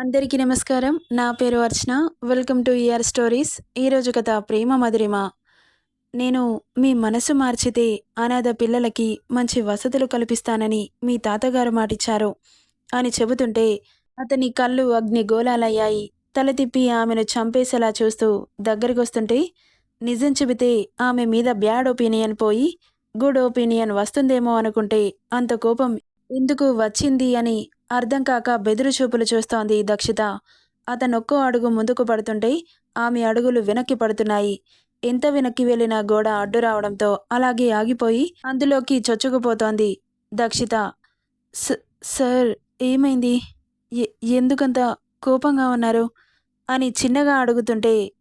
అందరికీ నమస్కారం. నా పేరు Archana. Welcome to ear stories ఈరోజు కథ ప్రేమ మధురిమ. నేను మీ మనసు మార్చితే అనాథ పిల్లలకి మంచి వసతులు కల్పిస్తానని మీ తాతగారు మాటిచ్చారు అని చెబుతుంటే అతని కళ్ళు అగ్ని గోళాలయ్యాయి. తల తిప్పి ఆమెను చంపేసేలా చూస్తూ దగ్గరికొస్తుంటే నిజం చెబితే ఆమె మీద బ్యాడ్ ఒపీనియన్ పోయి గుడ్ ఒపీనియన్ వస్తుందేమో అనుకుంటే అంత కోపం ఎందుకు వచ్చింది అని అర్థం కాక బెదురు చూపులు చూస్తోంది దక్షిత. అతనొక్కో అడుగు ముందుకు పడుతుంటే ఆమె అడుగులు వెనక్కి పడుతున్నాయి. ఎంత వెనక్కి వెళ్ళినా గోడ అడ్డు రావడంతో అలాగే ఆగిపోయి అందులోకి చొచ్చుకుపోతోంది దక్షిత. "స- సార్ ఏమైంది? ఎందుకంత కోపంగా ఉన్నారు? అని చిన్నగా అడుగుతుంటే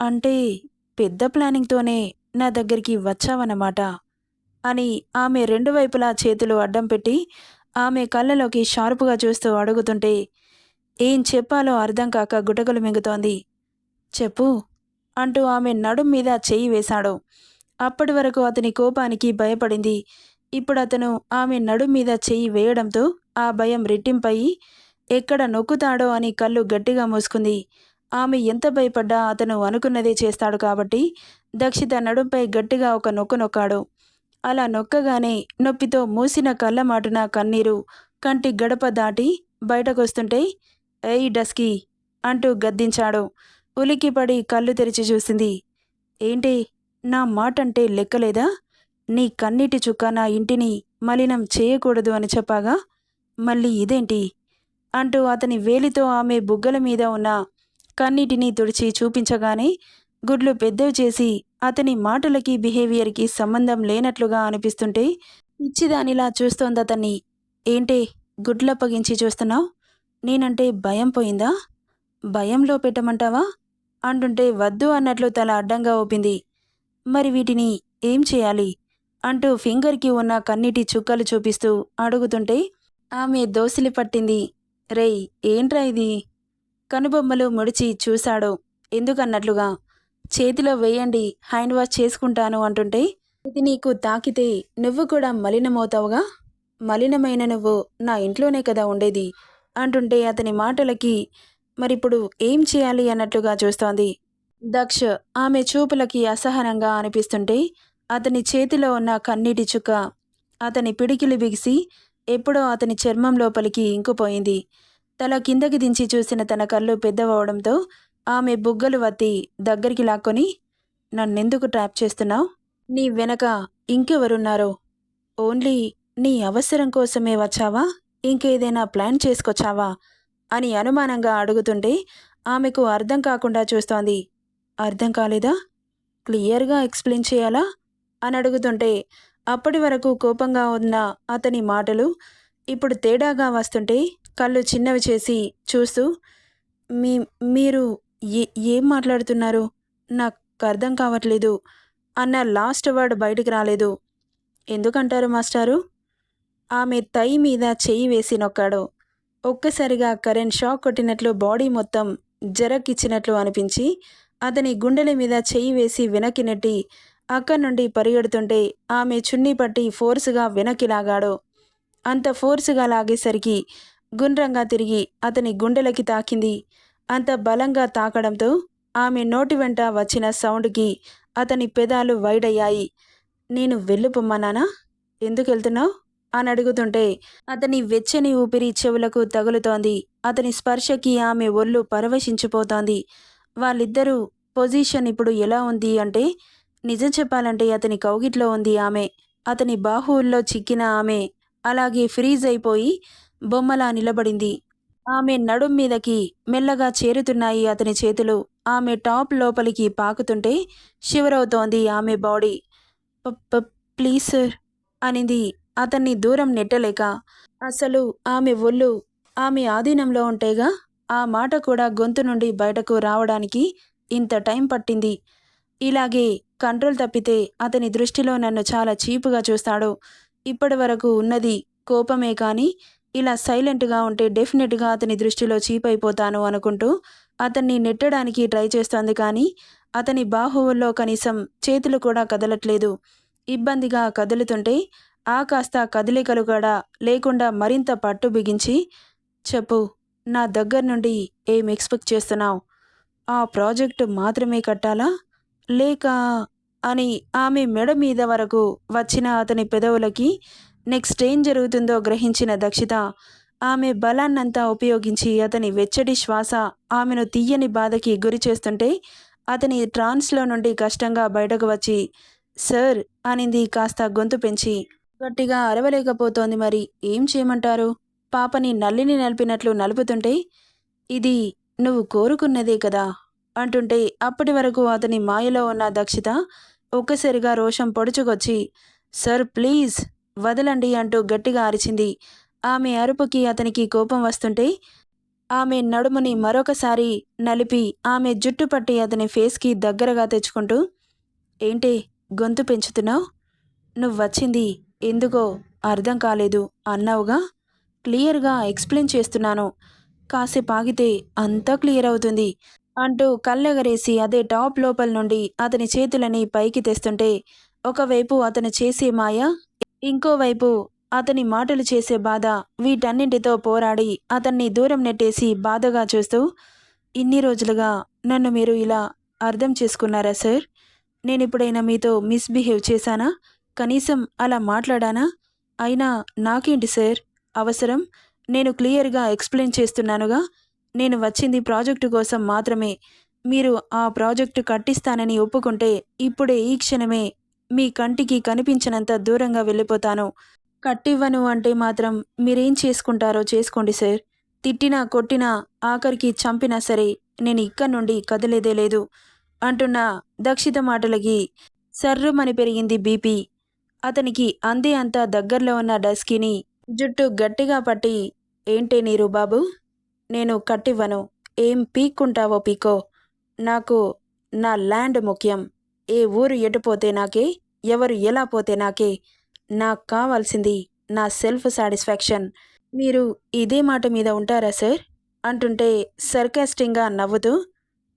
అంటే పెద్ద ప్లానింగ్తోనే నా దగ్గరికి వచ్చావన్నమాట అని ఆమె రెండు వైపులా చేతులు అడ్డం పెట్టి ఆమె కళ్ళలోకి షార్పుగా చూస్తూ అడుగుతుంటే ఏం చెప్పాలో అర్థం కాక గుటకలు మింగుతోంది. చెప్పు అంటూ ఆమె నడుం మీద చెయ్యి వేశాడు. అప్పటి వరకు అతని కోపానికి భయపడింది. ఇప్పుడు అతను ఆమె నడుం మీద చెయ్యి వేయడంతో ఆ భయం రెట్టింపయి ఎక్కడ నొక్కుతాడో అని కళ్ళు గట్టిగా మూసుకుంది. ఆమె ఎంత భయపడ్డా అతను అనుకున్నదే చేస్తాడు కాబట్టి దక్షిత నడుంపై గట్టిగా ఒక నొక్కు నొక్కాడు. అలా నొక్కగానే నొప్పితో మూసిన కళ్ళ మాటున కన్నీరు కంటి గడప దాటి బయటకొస్తుంటే ఏయ్ డస్కీ అంటూ గద్దించాడు. ఉలిక్కిపడి కళ్ళు తెరిచి చూసింది. ఏంటి నా మాటంటే లెక్కలేదా? నీ కన్నీటి చుక్క నా ఇంటిని మలినం చేయకూడదు అని చెప్పాగా? మళ్ళీ ఇదేంటి? అంటూ అతని వేలితో ఆమె బుగ్గల మీద ఉన్న కన్నీటిని తుడిచి చూపించగానే గుడ్లు పెద్దవి చేసి అతని మాటలకి బిహేవియర్కి సంబంధం లేనట్లుగా అనిపిస్తుంటే పిచ్చిదానిలా చూస్తోంది అతన్ని ఏంటే గుడ్లప్పగించి చూస్తున్నావు? నేనంటే భయం పోయిందా? భయంలో పెట్టమంటావా? అంటుంటే వద్దు అన్నట్లు తల అడ్డంగా ఊపింది. మరి వీటిని ఏం చేయాలి? అంటూ ఫింగర్కి ఉన్న కన్నీటి చుక్కలు చూపిస్తూ అడుగుతుంటే ఆమె దోసిలి పట్టింది. రేయ్ ఏంట్రా ఇది? కనుబొమ్మలు ముడిచి చూశాడు. ఎందుకన్నట్లుగా? చేతిలో వేయండి హ్యాండ్ వాష్ చేసుకుంటాను అంటుంటే ఇది నీకు తాకితే నువ్వు కూడా మలినమవుతావుగా? మలినమైన నువ్వు నా ఇంట్లోనే కదా ఉండేది అంటుంటే అతని మాటలకి మరిప్పుడు ఏం చేయాలి అన్నట్లుగా చూస్తోంది. దక్ష ఆమె చూపులకి అసహనంగా అనిపిస్తుంటే అతని చేతిలో ఉన్న కన్నీటి చుక్క అతని పిడికిలి బిగిసి ఎప్పుడో అతని చర్మం లోపలికి ఇంకుపోయింది. తల కిందకి దించి చూసిన తన కళ్ళు పెద్దవవడంతో ఆమె బుగ్గలు వత్తి దగ్గరికి లాక్కొని నన్నెందుకు ట్రాప్ చేస్తున్నావు? నీ వెనక ఇంకెవరున్నారో? ఓన్లీ నీ అవసరం కోసమే వచ్చావా? ఇంకేదైనా ప్లాన్ చేసుకొచ్చావా? అని అనుమానంగా అడుగుతుంటే ఆమెకు అర్థం కాకుండా చూస్తోంది. అర్థం కాలేదా? క్లియర్గా ఎక్స్ప్లెయిన్ చేయాలా? అని అడుగుతుంటే అప్పటి వరకు కోపంగా ఉన్న అతని మాటలు ఇప్పుడు తేడాగా వస్తుంటే కళ్ళు చిన్నవి చేసి చూస్తూ మీ మీరు ఏ ఏం మాట్లాడుతున్నారు? నాకు అర్థం కావట్లేదు. అన్న లాస్ట్ వర్డ్ బయటికి రాలేదు. ఎందుకంటారు మాస్టారు? ఆమె తై మీద చెయ్యి వేసి నొక్కాడు ఒక్కసారిగా కరెంట్ షాక్ కొట్టినట్లు బాడీ మొత్తం జరక్కిచ్చినట్లు అనిపించి అతని గుండెల మీద చెయ్యి వేసి వెనక్కి నెట్టి అక్కడి నుండి పరిగెడుతుంటే ఆమె చున్నీ పట్టి ఫోర్సుగా వెనక్కి లాగాడు. అంత ఫోర్సుగా లాగేసరికి గుండ్రంగా తిరిగి అతని గుండెలకి తాకింది. అంత బలంగా తాకడంతో ఆమె నోటి వెంట వచ్చిన సౌండ్కి అతని పెదాలు వైడయ్యాయి. నేను వెళ్ళిపోమ్మన్నానా ఎందుకు వెళ్తున్నావు అని అడుగుతుంటే అతని వెచ్చని ఊపిరి చెవులకు తగులుతోంది. అతని స్పర్శకి ఆమె ఒళ్ళు పరవశించిపోతోంది. వాళ్ళిద్దరూ పొజిషన్ ఇప్పుడు ఎలా ఉంది అంటే నిజం చెప్పాలంటే అతని కౌగిట్లో ఉంది ఆమె. అతని బాహువుల్లో చిక్కిన ఆమె అలాగే ఫ్రీజ్ అయిపోయి బొమ్మలా నిలబడింది. ఆమె నడుం మీదకి మెల్లగా చేరుతున్నాయి అతని చేతులు. ఆమె టాప్ లోపలికి పాకుతుంటే షివరవుతోంది ఆమె బాడీ. ప్లీజ్ సార్ అనింది అతన్ని దూరం నెట్టలేక. అసలు ఆమె ఒళ్ళు ఆమె ఆధీనంలో ఉంటేగా ఆ మాట కూడా గొంతు నుండి బయటకు రావడానికి ఇంత టైం పట్టింది. ఇలాగే కంట్రోల్ తప్పితే అతని దృష్టిలో నన్ను చాలా చీపుగా చూస్తాడు. ఇప్పటి వరకు ఉన్నది కోపమే కానీ ఇలా సైలెంట్గా ఉంటే డెఫినెట్గా అతని దృష్టిలో చీప్ అయిపోతాను అనుకుంటూ అతన్ని నెట్టడానికి ట్రై చేస్తోంది కానీ అతని బాహువుల్లో కనీసం చేతులు కూడా కదలట్లేదు. ఇబ్బందిగా కదులుతుంటే ఆ కాస్త కదలికలు కూడా లేకుండా మరింత పట్టు బిగించి చెప్పు నా దగ్గర నుండి ఏం ఎక్స్పెక్ట్ చేస్తున్నావు? ఆ ప్రాజెక్టు మాత్రమే కట్టాలా? లేక అని ఆమె మెడ మీద వరకు వచ్చిన అతని పెదవులకి నెక్స్ట్ ఏం జరుగుతుందో గ్రహించిన దక్షిత ఆమె బలాన్నంతా ఉపయోగించి అతని వెచ్చడి శ్వాస ఆమెను తీయని బాధకి గురి చేస్తుంటే అతని ట్రాన్స్లో నుండి కష్టంగా బయటకు వచ్చి సార్ అనింది కాస్త గొంతు పెంచి. గట్టిగా అరవలేకపోతోంది మరి ఏం చేయమంటారు? పాపని నల్లిని నలిపినట్లు నలుపుతుంటే ఇది నువ్వు కోరుకున్నదే కదా అంటుంటే అప్పటి వరకు అతని మాయలో ఉన్న దక్షిత ఒక్కసారిగా రోషం పొడుచుకొచ్చి సార్ ప్లీజ్ వదలండి అంటూ గట్టిగా అరిచింది. ఆమె అరుపుకి అతనికి కోపం వస్తుంటే ఆమె నడుముని మరొకసారి నలిపి ఆమె జుట్టు పట్టి అతని ఫేస్కి దగ్గరగా తెచ్చుకుంటూ ఏంటి గొంతు పెంచుతున్నావు? నువ్వు వచ్చింది ఎందుకో అర్థం కాలేదు అన్నావుగా? క్లియర్గా ఎక్స్ప్లెయిన్ చేస్తున్నాను. కాసేపు ఆగితే అంతా క్లియర్ అవుతుంది అంటూ కళ్ళెగరేసి అదే టాప్ లోపల నుండి అతని చేతులని పైకి తెస్తుంటే ఒకవైపు అతను చేసే మాయ ఇంకోవైపు అతని మాటలు చేసే బాధ వీటన్నింటితో పోరాడి అతన్ని దూరం నెట్టేసి బాధగా చూస్తూ ఇన్ని రోజులుగా నన్ను మీరు ఇలా అర్థం చేసుకున్నారా సార్? నేను ఇప్పుడైనా మీతో మిస్బిహేవ్ చేశానా? కనీసం అలా మాట్లాడానా? అయినా నాకేంటి సార్? అవసరం? నేను క్లియర్గా ఎక్స్ప్లెయిన్ చేస్తున్నానుగా? నేను వచ్చింది ప్రాజెక్టు కోసం మాత్రమే. మీరు ఆ ప్రాజెక్టు కట్టిస్తానని ఒప్పుకుంటే ఇప్పుడే ఈ క్షణమే మీ కంటికి కనిపించినంత దూరంగా వెళ్ళిపోతాను. కట్టివ్వను అంటే మాత్రం మీరేం చేసుకుంటారో చేసుకోండి సార్. తిట్టినా కొట్టినా ఆఖరికి చంపినా సరే నేను ఇక్కడి నుండి కదిలేదే లేదు. అంటున్న దక్షిత మాటలకి సర్రుమని పెరిగింది బీపీ. అతనికి అందే అంత దగ్గరలో ఉన్న డస్కిని జుట్టు గట్టిగా పట్టి ఏంటే నీరు బాబు? నేను కట్టివ్వను. ఏం పీక్కుంటావో పీకో. నాకు నా ల్యాండ్ ముఖ్యం. ఏ ఊరు ఎటుపోతే నాకే ఎవరు ఎలా పోతే నాకే నాకు కావాల్సింది నా సెల్ఫ్ సాటిస్ఫాక్షన్. మీరు ఇదే మాట మీద ఉంటారా సార్? అంటుంటే సర్కాస్టింగ్గా నవ్వుతూ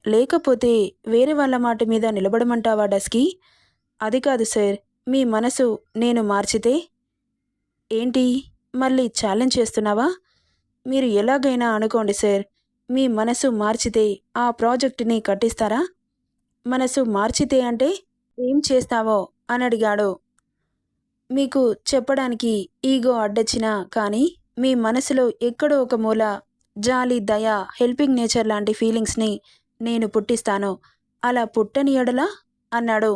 లేకపోతే వేరే వాళ్ళ మాట మీద నిలబడమంటావా డస్కి? అది కాదు సార్. మీ మనసు నేను మార్చితే? ఏంటి? మళ్ళీ ఛాలెంజ్ చేస్తున్నావా? మీరు ఎలాగైనా అనుకోండి సార్. మీ మనసు మార్చితే ఆ ప్రాజెక్టుని కట్టిస్తారా? మనసు మార్చితే అంటే ఏం చేస్తావో అని అడిగాడు. మీకు చెప్పడానికి ఈగో అడ్డొచ్చినా కానీ మీ మనసులో ఎక్కడో ఒక మూల జాలి దయ హెల్పింగ్ నేచర్ లాంటి ఫీలింగ్స్ని నేను పుట్టిస్తాను. అలా పుట్టని ఎడలా? అన్నాడు.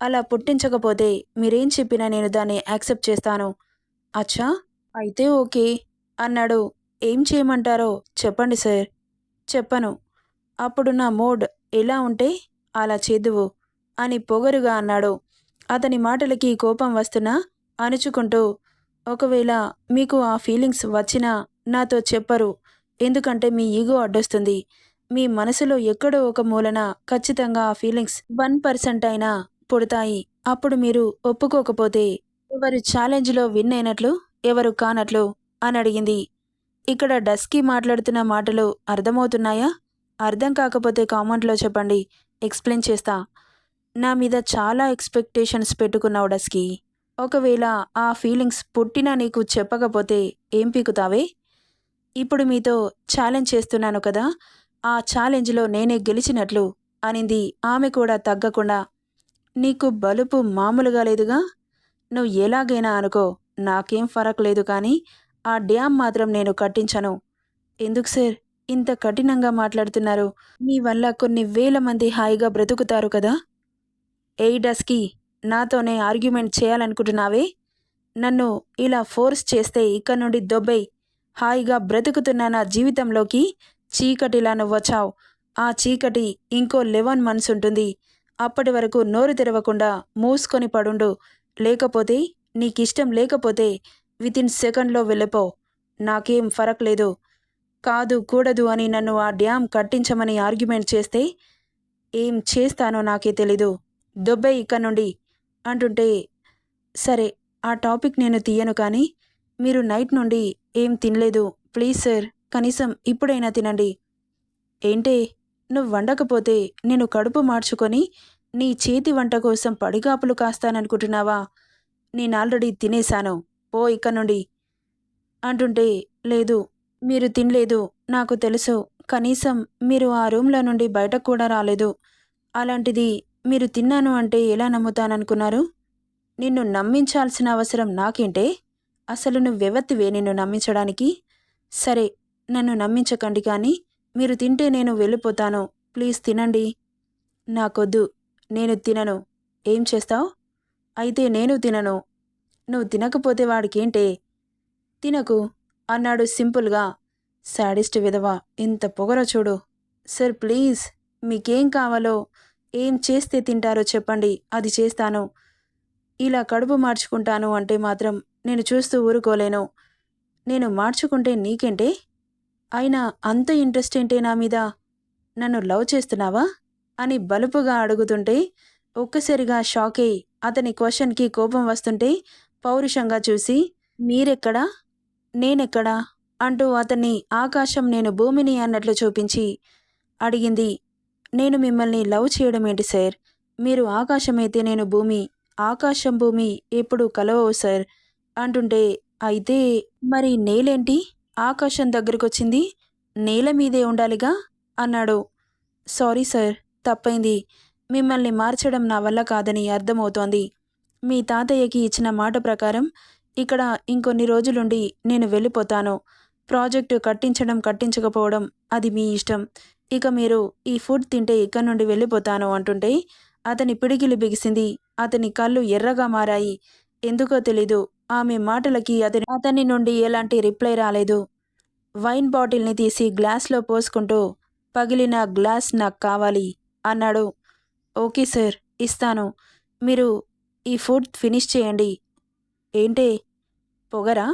అలా పుట్టించకపోతే మీరేం చెప్పినా నేను దాన్ని యాక్సెప్ట్ చేస్తాను. అచ్చా అయితే ఓకే అన్నాడు. ఏం చేయమంటారో చెప్పండి సార్. చెప్పను. అప్పుడు నా మూడ్ ఎలా ఉంటే అలా చేదువు అని పొగరుగా అన్నాడు. అతని మాటలకి కోపం వస్తున్నా అణుచుకుంటూ ఒకవేళ మీకు ఆ ఫీలింగ్స్ వచ్చినా నాతో చెప్పరు. ఎందుకంటే మీ ఈగో అడ్డొస్తుంది. మీ మనసులో ఎక్కడో ఒక మూలన ఖచ్చితంగా ఆ ఫీలింగ్స్ వన్ పర్సెంట్ అయినా పుడతాయి. అప్పుడు మీరు ఒప్పుకోకపోతే ఎవరు ఛాలెంజ్లో విన్ అయినట్లు ఎవరు కానట్లు అని అడిగింది. ఇక్కడ డస్కీ మాట్లాడుతున్న మాటలు అర్థమవుతున్నాయా? అర్థం కాకపోతే కామెంట్లో చెప్పండి. ఎక్స్ప్లెయిన్ చేస్తా. నా మీద చాలా ఎక్స్పెక్టేషన్స్ పెట్టుకున్నావు డస్కీ ఒకవేళ ఆ ఫీలింగ్స్ పుట్టినా నీకు చెప్పకపోతే ఏం పీకుతావే? ఇప్పుడు మీతో ఛాలెంజ్ చేస్తున్నాను కదా? ఆ ఛాలెంజ్లో నేనే గెలిచినట్లు అనింది ఆమె కూడా తగ్గకుండా. నీకు బలుపు మామూలుగా లేదుగా? నువ్వు ఎలాగైనా అనుకో నాకేం ఫరక్ లేదు కానీ ఆ డ్యామ్ మాత్రం నేను కట్టించను. ఎందుకు సార్? ఇంత కఠినంగా మాట్లాడుతున్నారు. మీ వల్ల కొన్ని వేల మంది హాయిగా బ్రతుకుతారు కదా? ఎయి డస్కి నాతోనే ఆర్గ్యుమెంట్ చేయాలనుకుంటున్నావే? నన్ను ఇలా ఫోర్స్ చేస్తే ఇక్కడ నుండి దొబ్బై హాయిగా బ్రతుకుతున్న నా జీవితంలోకి చీకటిలా నువ్వచ్చావు. ఆ చీకటి ఇంకో లెవెన్ మంత్స్ ఉంటుంది. అప్పటి వరకు నోరు తెరవకుండా మూసుకొని పడుండు. లేకపోతే నీకిష్టం లేకపోతే వితిన్ సెకండ్లో వెళ్ళిపో. నాకేం ఫరక్ లేదు. కాదు కూడదు అని నన్ను ఆ డ్యామ్ కట్టించమని ఆర్గ్యుమెంట్ చేస్తే ఏం చేస్తానో నాకే తెలీదు. దొబ్బే ఇక్కడ నుండి అంటుంటే సరే ఆ టాపిక్ నేను తీయను కానీ మీరు నైట్ నుండి ఏం తినలేదు. ప్లీజ్ సార్ కనీసం ఇప్పుడైనా తినండి. ఏంటే నువ్వు వండకపోతే నేను కడుపు మార్చుకొని నీ చేతి వంట కోసం పడిగాపులు కాస్తాననుకుంటున్నావా? నేను ఆల్రెడీ తినేశాను. పో ఇక్కడ నుండి అంటుంటే లేదు మీరు తినలేదు నాకు తెలుసు. కనీసం మీరు ఆ రూమ్లో నుండి బయటకు కూడా రాలేదు. అలాంటిది మీరు తిన్నాను అంటే ఎలా నమ్ముతాననుకున్నారు? నిన్ను నమ్మించాల్సిన అవసరం నాకేంటే అసలు నువ్వెవత్తివే నిన్ను నమ్మించడానికి? సరే నన్ను నమ్మించకండి కానీ మీరు తింటే నేను వెళ్ళిపోతాను. ప్లీజ్ తినండి. నాకొద్దు. నేను తినను. ఏం చేస్తావు? అయితే నేను తినను. నువ్వు తినకపోతే వాడికేంటే? తినకు. అన్నాడు సింపుల్గా. శాడిస్ట్ విధవ ఇంత పొగరో చూడు. సార్ ప్లీజ్ మీకేం కావాలో ఏం చేస్తే తింటారో చెప్పండి అది చేస్తాను. ఇలా కడుపు మార్చుకుంటాను అంటే మాత్రం నేను చూస్తూ ఊరుకోలేను. నేను మార్చుకుంటే నీకేంటే? అయినా అంత ఇంట్రెస్ట్ ఏంటే నా మీద? నన్ను లవ్ చేస్తున్నావా? అని బలుపుగా అడుగుతుంటే ఒక్కసారిగా షాక్ అయి అతని క్వశ్చన్కి కోపం వస్తుంటే పౌరుషంగా చూసి మీరెక్కడా? నేనెక్కడా? అంటూ అతన్ని ఆకాశం నేను భూమిని అన్నట్లు చూపించి అడిగింది. నేను మిమ్మల్ని లవ్ చేయడం ఏంటి సార్? మీరు ఆకాశమైతే నేను భూమి ఆకాశం భూమి ఎప్పుడు కలవవు సార్ అంటుంటే అయితే మరి నేలేంటి? ఆకాశం దగ్గరకొచ్చింది నేల మీదే ఉండాలిగా? అన్నాడు. సారీ సార్ తప్పైంది. మిమ్మల్ని మార్చడం నా వల్ల కాదని అర్థమవుతోంది. మీ తాతయ్యకి ఇచ్చిన మాట ప్రకారం ఇక్కడ ఇంకొన్ని రోజులుండి నేను వెళ్ళిపోతాను. ప్రాజెక్టు కట్టించడం కట్టించకపోవడం అది మీ ఇష్టం. ఇక మీరు ఈ ఫుడ్ తింటే ఇక్కడి నుండి వెళ్ళిపోతాను అంటుంటే అతని పిడికిలి బిగిసింది. అతని కళ్ళు ఎర్రగా మారాయి. ఎందుకో తెలీదు. ఆమె మాటలకి అతని అతని నుండి ఎలాంటి రిప్లై రాలేదు. వైన్ బాటిల్ని తీసి గ్లాస్లో పోసుకుంటూ పగిలిన గ్లాస్ నాకు కావాలి అన్నాడు. ఓకే సార్ ఇస్తాను. మీరు ఈ ఫుడ్ ఫినిష్ చేయండి. ఏంటే? పొగరా?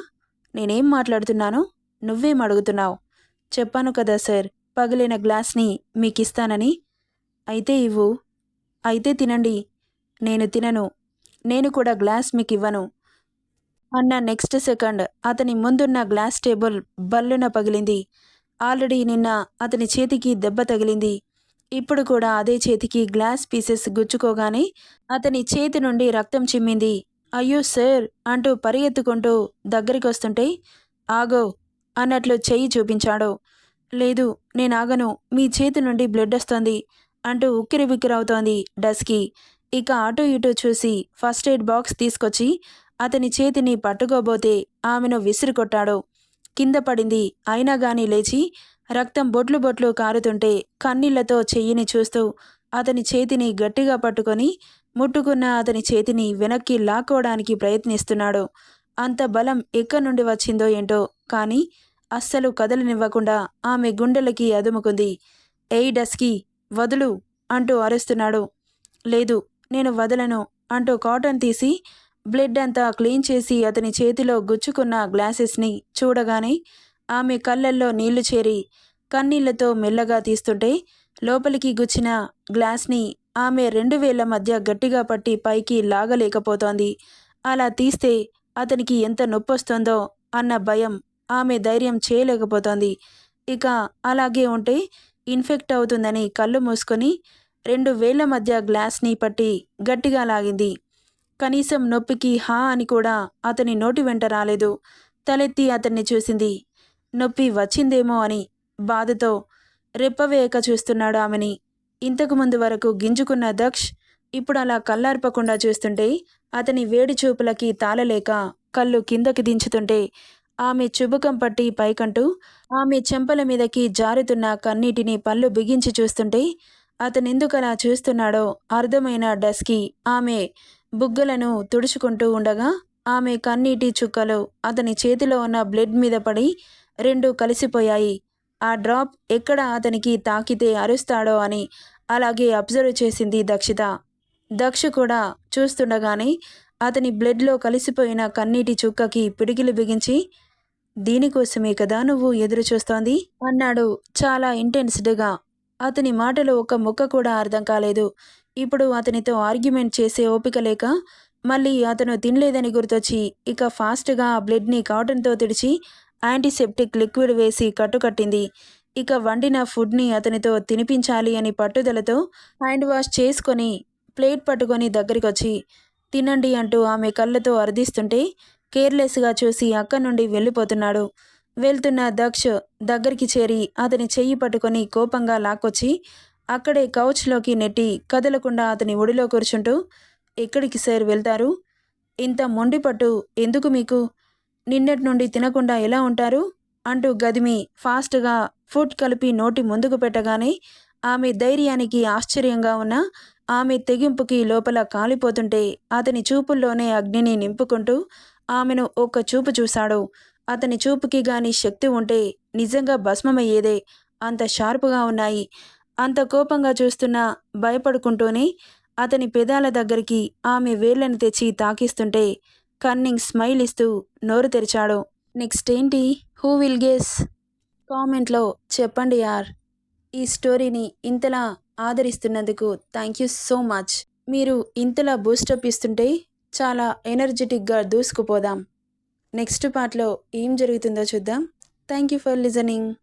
నేనేం మాట్లాడుతున్నాను నువ్వేం అడుగుతున్నావు? చెప్పాను కదా సార్ పగిలిన గ్లాస్ని మీకు ఇస్తానని అయితే ఇవ్వు. అయితే తినండి. నేను తినను. నేను కూడా గ్లాస్ మీకు ఇవ్వను అన్న నెక్స్ట్ సెకండ్ అతని ముందున్న గ్లాస్ టేబుల్ బల్లున పగిలింది. ఆల్రెడీ నిన్న అతని చేతికి దెబ్బ తగిలింది. ఇప్పుడు కూడా అదే చేతికి గ్లాస్ పీసెస్ గుచ్చుకోగానే అతని చేతి నుండి రక్తం చిమ్మింది. అయ్యో సార్ అంటూ పరిగెత్తుకుంటూ దగ్గరికి వస్తుంటే ఆగో అన్నట్లు చెయ్యి చూపించాడు. లేదు నేను ఆగను మీ చేతి నుండి బ్లడ్ వస్తుంది అంటూ ఉక్కిరి బిక్కిరవుతోంది డస్కి. ఇక అటు ఇటు చూసి ఫస్ట్ ఎయిడ్ బాక్స్ తీసుకొచ్చి అతని చేతిని పట్టుకోబోతే ఆమెను విసిరికొట్టాడు. కింద పడింది. అయినా గాని లేచి రక్తం బొట్లు బొట్లు కారుతుంటే కన్నీళ్ళతో చెయ్యిని చూస్తూ అతని చేతిని గట్టిగా పట్టుకొని ముట్టుకున్న అతని చేతిని వెనక్కి లాక్కోవడానికి ప్రయత్నిస్తున్నాడు. అంత బలం ఎక్కడి నుండి వచ్చిందో ఏంటో కానీ అస్సలు కదలనివ్వకుండా ఆమె గుండెలకి అదుముకుంది. ఎయి డస్కి వదులు అంటూ అరుస్తున్నాడు. లేదు నేను వదలను అంటూ కాటన్ తీసి బ్లడ్ అంతా క్లీన్ చేసి అతని చేతిలో గుచ్చుకున్న గ్లాసెస్ని చూడగానే ఆమె కళ్ళల్లో నీళ్ళు చేరి కన్నీళ్ళతో మెల్లగా తీస్తుంటే లోపలికి గుచ్చిన గ్లాస్ని ఆమె రెండు వేళ్ళ మధ్య గట్టిగా పట్టి పైకి లాగలేకపోతోంది. అలా తీస్తే అతనికి ఎంత నొప్పొస్తుందో అన్న భయం ఆమె ధైర్యం చేయలేకపోతోంది. ఇక అలాగే ఉంటే ఇన్ఫెక్ట్ అవుతుందని కళ్ళు మూసుకొని రెండు వేళ్ళ మధ్య గ్లాస్ని పట్టి గట్టిగా లాగింది. కనీసం నొప్పికి హా అని కూడా అతని నోటి వెంట రాలేదు. తలెత్తి అతన్ని చూసింది. నొప్పి వచ్చిందేమో అని బాధతో రెప్పవేయక చూస్తున్నాడు ఆమెని. ఇంతకు ముందు వరకు గింజుకున్న దక్ష్ ఇప్పుడు అలా కళ్ళార్పకుండా చూస్తుంటే అతని వేడి చూపులకి తాళలేక కళ్ళు కిందకి దించుతుంటే ఆమె చుబుకం పట్టి పైకంటూ ఆమె చెంపల మీదకి జారుతున్న కన్నీటిని పళ్ళు బిగించి చూస్తుంటే అతనెందుకలా చూస్తున్నాడో అర్థమైన డస్కి ఆమె బుగ్గలను తుడుచుకుంటూ ఉండగా ఆమె కన్నీటి చుక్కలు అతని చేతిలో ఉన్న బ్లడ్ మీద పడి రెండు కలిసిపోయాయి. ఆ డ్రాప్ ఎక్కడ అతనికి తాకితే అరుస్తాడో అని అలాగే అబ్జర్వ్ చేసింది దక్షిత. దక్ష కూడా చూస్తుండగానే అతని బ్లడ్లో కలిసిపోయిన కన్నీటి చుక్కకి పిడికిలు బిగించి దీనికోసమే కదా నువ్వు ఎదురు చూస్తోంది అన్నాడు చాలా ఇంటెన్స్డ్గా. అతని మాటలు ఒక ముక్క కూడా అర్థం కాలేదు. ఇప్పుడు అతనితో ఆర్గ్యుమెంట్ చేసే ఓపిక లేక మళ్ళీ అతను తినలేదని గుర్తొచ్చి ఇక ఫాస్ట్గా ఆ బ్లడ్ని కాటన్తో తిడిచి యాంటీసెప్టిక్ లిక్విడ్ వేసి కట్టుకట్టింది. ఇక వండిన ఫుడ్ని అతనితో తినిపించాలి అని పట్టుదలతో హ్యాండ్ వాష్ చేసుకొని ప్లేట్ పట్టుకొని దగ్గరికొచ్చి తినండి అంటూ ఆమె కళ్ళతో అర్ధిస్తుంటే కేర్లెస్గా చూసి అక్కడి నుండి వెళ్ళిపోతున్నాడు. వెళ్తున్న దక్ష దగ్గరికి చేరి అతని చెయ్యి పట్టుకొని కోపంగా లాక్కొచ్చి అక్కడే కౌచ్లోకి నెట్టి కదలకుండా అతని ఒడిలో కూర్చుంటూ ఎక్కడికి సార్ వెళ్తారు? ఇంత మొండిపట్టు ఎందుకు మీకు? నిన్నటి నుండి తినకుండా ఎలా ఉంటారు? అంటూ గదిమి ఫాస్ట్గా ఫుడ్ కలిపి నోటి ముందుకు పెట్టగానే ఆమె ధైర్యానికి ఆశ్చర్యంగా ఉన్న ఆమె తెగింపుకి లోపల కాలిపోతుంటే అతని చూపుల్లోనే అగ్నిని నింపుకుంటూ ఆమెను ఒక్క చూపు చూశాడు. అతని చూపుకి గాని శక్తి ఉంటే నిజంగా భస్మమయ్యేదే. అంత షార్పుగా ఉన్నాయి. అంత కోపంగా చూస్తున్నా భయపడుకుంటూనే అతని పెదాల దగ్గరికి ఆమె వేళ్ళను తెచ్చి తాకిస్తుంటే కన్నింగ్ స్మైల్ ఇస్తూ నోరు తెరిచాడు. నెక్స్ట్ ఏంటి? Who will guess? కామెంట్లో చెప్పండి యార్. ఈ స్టోరీని ఇంతలా ఆదరిస్తున్నందుకు థ్యాంక్ యూ సో మచ్. మీరు ఇంతలా బూస్టప్ ఇస్తుంటే చాలా ఎనర్జెటిక్గా దూసుకుపోదాం. నెక్స్ట్ పార్ట్లో ఏం జరుగుతుందో చూద్దాం. Thank you for listening.